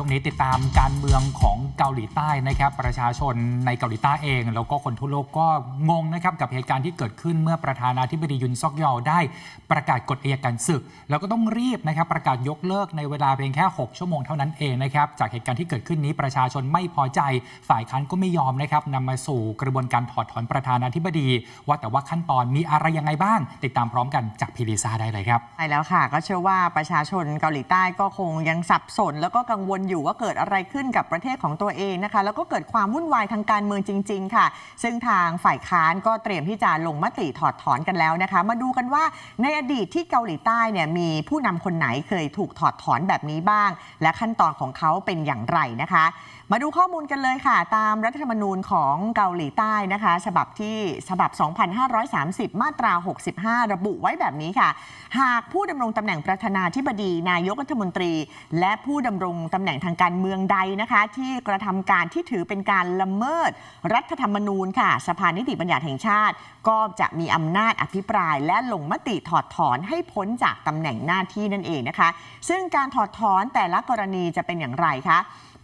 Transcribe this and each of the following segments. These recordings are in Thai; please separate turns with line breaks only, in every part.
ช่วงนี้ติดตามการเมืองของเกาหลีใต้นะครับ ประชาชนในเกาหลีใต้เอง แล้วก็คนทั่วโลกก็งงนะครับกับเหตุการณ์ที่เกิดขึ้นเมื่อประธานาธิบดียุนซอกยอลได้ประกาศกฎอัยการศึก แล้วก็ต้องรีบนะครับประกาศยกเลิกในเวลาเพียงแค่ 6 ชั่วโมงเท่านั้นเองนะครับจากเหตุการณ์ที่เกิดขึ้นนี้ประชาชนไม่พอใจฝ่ายค้านก็ไม่ยอมนะครับนำมาสู่กระบวนการถอดถอนประธานาธิบดี ว่าแต่ว่าขั้นตอนมีอะไรยังไงบ้าง ติดตามพร้อมกันจากพีดีซาได้เลยครับ
ใช่แล้วค่ะ ก็เชื่อว่าประชาชนเกาหลีใต้ก็คงยังสับสน แล้วก็กังวลอยู่ว่าเกิดอะไรขึ้นกับประเทศของตัวเองนะคะ แล้วก็เกิดความวุ่นวายทางการเมืองจริง ๆ ค่ะ ซึ่งทางฝ่ายค้านก็เตรียมที่จะลงมติถอดถอนกันแล้วนะคะ มาดูกันว่าในอดีตที่เกาหลีใต้เนี่ยมีผู้นำคนไหนเคยถูกถอดถอนแบบนี้บ้าง และขั้นตอนของเขาเป็นอย่างไรนะคะ มาดูข้อมูลกันเลยค่ะ ตามรัฐธรรมนูญของเกาหลีใต้นะคะ ฉบับที่ฉบับ 2530 มาตรา 65 ระบุไว้แบบนี้ค่ะ หากผู้ดำรงตำแหน่งประธานาธิบดีนายกรัฐมนตรี และผู้ดำรงตำแหน่งทางการเมืองใดนะคะ ที่กระทำการที่ถือเป็นการละเมิด รัฐธรรมนูญค่ะสภานิติบัญญัติแห่งชาติ ก็จะมีอำนาจอภิปราย และลงมติถอดถอนให้พ้นจากตำแหน่งหน้าที่นั่นเองนะคะ ซึ่งการถอดถอนแต่ละกรณีจะเป็นอย่างไรคะ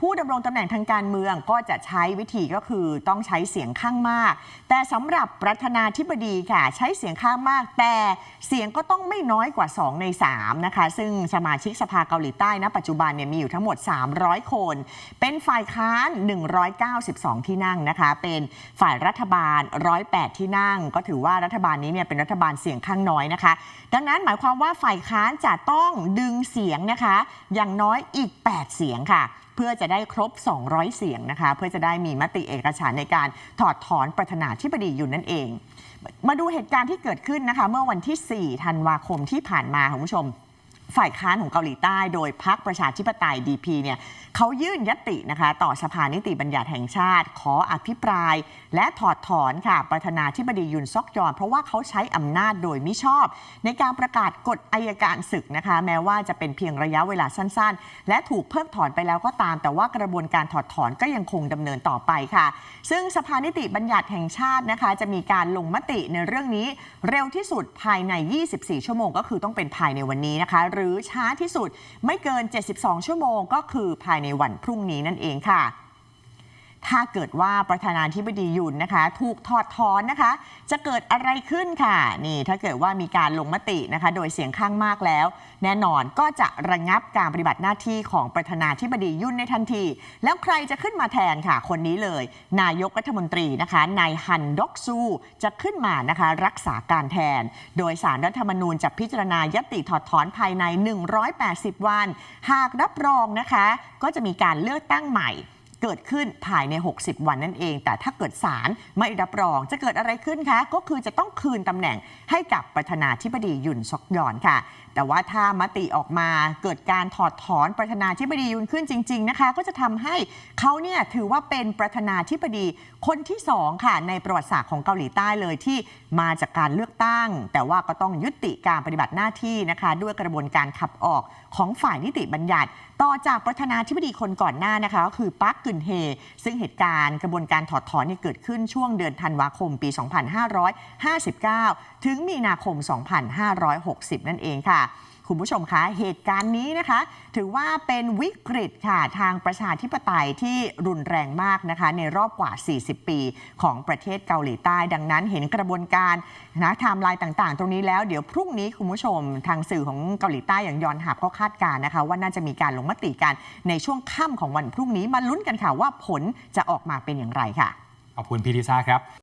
ผู้ดำรงตำแหน่งทางการเมืองก็จะใช้วิธีก็คือต้องใช้เสียงข้างมาก แต่สำหรับประธานาธิบดีค่ะ ใช้เสียงข้างมาก แต่เสียงก็ต้องไม่น้อยกว่า 2 ใน 3 นะคะ ซึ่งสมาชิกสภาเกาหลีใต้ณปัจจุบันเนี่ยมีอยู่ทั้งหมด 300 คน เป็นฝ่ายค้าน 192 ที่นั่งนะคะ เป็นฝ่ายรัฐบาล 108 ที่นั่ง ก็ถือว่ารัฐบาลนี้เนี่ยเป็นรัฐบาลเสียงข้างน้อยนะคะ ดังนั้นหมายความว่าฝ่ายค้านจะต้องดึงเสียงนะคะ อย่างน้อยอีก 8 เสียงค่ะเพื่อจะได้ครบ 200 เสียงนะคะ เพื่อจะได้มีมติเอกฉันท์ในการถอดถอนประธานาธิบดีอยู่นั่นเอง มาดูเหตุการณ์ที่เกิดขึ้นนะคะ เมื่อวันที่ 4 ธันวาคมที่ผ่านมาคุณผู้ชม ฝ่ายค้านของเกาหลีใต้โดยพรรคประชาธิปไตย DP เนี่ยเขายื่นยตินะคะต่อสภานิติบัญญัติแห่งชาติ ขออภิปราย และถอดถอนค่ะประธานาธิบดียุนซอกยอน เพราะว่าเขาใช้อำนาจโดยมิชอบ ในการประกาศกฎอายการศึกนะคะ แม้ว่าจะเป็นเพียงระยะเวลาสั้นๆ และถูกเพิกถอนไปแล้วก็ตาม แต่ว่ากระบวนการถอดถอนก็ยังคงดำเนินต่อไปค่ะ ซึ่งสภานิติบัญญัติแห่งชาตินะคะ จะมีการลงมติในเรื่องนี้เร็วที่สุดภายใน 24 ชั่วโมง ก็คือต้องเป็นภายในวันนี้นะคะหรือช้าที่สุดไม่เกิน 72 ชั่วโมง ก็คือภายในวันพรุ่งนี้นั่นเองค่ะ ถ้าเกิดว่าประธานาธิบดียุนนะคะ ถูกถอดถอนนะคะ จะเกิดอะไรขึ้นค่ะนี่ถ้าเกิดว่ามีการลงมตินะคะ โดยเสียงข้างมากแล้ว แน่นอนก็จะระงับการปฏิบัติหน้าที่ของประธานาธิบดียุนในทันที แล้วใครจะขึ้นมาแทนค่ะ คนนี้เลย นายกรัฐมนตรีนะคะนายฮันดอกซูจะขึ้นมานะคะ รักษาการแทน โดยสารรัฐธรรมนูญจะพิจารณายติถอดถอนภายใน 180 วัน หากรับรองนะคะ ก็จะมีการเลือกตั้งใหม่ เกิดขึ้นภายใน 60 วันนั่นเอง แต่ถ้าเกิดศาลไม่รับรองจะเกิดอะไรขึ้นคะ ก็คือจะต้องคืนตำแหน่งให้กับประธานาธิบดียุนซอกยอนค่ะ แต่ว่าถ้ามติออกมาเกิดการถอดถอนประธานาธิบดียุนขึ้นจริง ๆ นะคะ ก็จะทำให้เขาเนี่ยถือว่าเป็นประธานาธิบดีคนที่สองค่ะ ในประวัติศาสตร์ของเกาหลีใต้เลยที่มาจากการเลือกตั้ง แต่ว่าก็ต้องยุติการปฏิบัติหน้าที่นะคะ ด้วยกระบวนการขับออกของฝ่ายนิติบัญญัติ ต่อจากประธานาธิบดีคนก่อนหน้านะคะก็คือปักกึนเฮ ซึ่งเหตุการณ์กระบวนการถอดถอนเนี่ยเกิดขึ้นช่วงเดือนธันวาคมปี 2559 ถึงมีนาคม 2560 นั่นเองค่ะคุณผู้ชมคะ เหตุการณ์นี้นะคะ ถือว่าเป็นวิกฤตค่ะ ทางประชาธิปไตยที่รุนแรงมากนะคะ ในรอบกว่า 40 ปีของประเทศเกาหลีใต้ ดังนั้นเห็นกระบวนการนะไทม์ไลน์ต่างๆ ตรงนี้แล้ว เดี๋ยวพรุ่งนี้คุณผู้ชม ทางสื่อของเกาหลีใต้อย่างยอนหับก็คาดการณ์นะคะ ว่าน่าจะมีการลงมติกันในช่วงค่ำของวันพรุ่งนี้มาลุ้นกันค่ะว่าผลจะออกมาเป็นอย่างไรค่ะ
ขอบคุณพีดีซาครับ